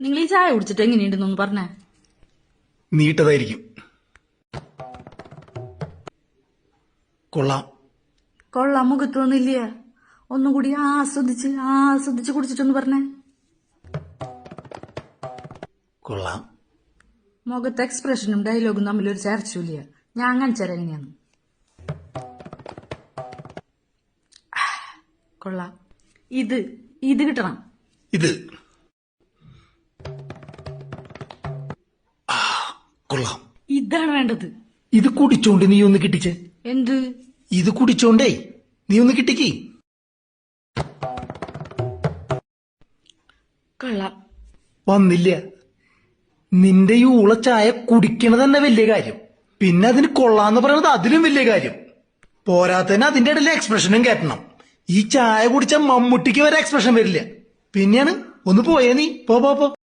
നിങ്ങൾ ഈ ചായ കുടിച്ചിട്ട് എങ്ങനെയുണ്ടെന്നൊന്ന് പറഞ്ഞേ. നീട്ടതായിരിക്കും. കൊള്ളാം. കൊള്ളാം മുഖത്തൊന്നുമില്ല ഒന്നും കൂടി ആസ്വദിച്ച് ആസ്വദിച്ച് കുടിച്ചിട്ടൊന്ന് പറഞ്ഞേ. കൊള്ളാം. മുഖത്തെ എക്സ്പ്രഷനും ഡയലോഗും തമ്മിൽ ഒരു ചർച്ചയില്ല ഞാൻ അങ്ങനെ എങ്ങനെയാണ് കൊള്ളാം. ഇത് ഇത് കിട്ടണം. ഇത്. കൊള്ളാം. ഇതാണ് വേണ്ടത്. ഇത് കുടിച്ചോണ്ട് നീ ഒന്ന് കിട്ടിച്ചേ. എന്ത്? ഇത് കുടിച്ചോണ്ടേ നീ ഒന്ന് കിട്ടിക്ക്. കൊള്ളാം. വന്നില്ല. നിന്റെ ഈ ഉളച്ചായ ചായ കുടിക്കണത് തന്നെ വലിയ കാര്യം. പിന്നെ അതിന് കൊള്ളാന്ന് പറയുന്നത് അതിലും വലിയ കാര്യം. പോരാത്തന്നെ അതിന്റെ ഇടയിൽ എക്സ്പ്രഷനും കേട്ടണം ഈ ചായ കുടിച്ച മമ്മൂട്ടിക്ക് വരെ എക്സ്പ്രഷൻ വരില്ല. പിന്നെയാണ് ഒന്ന് പോയേ നീ. പോ പോ പോ.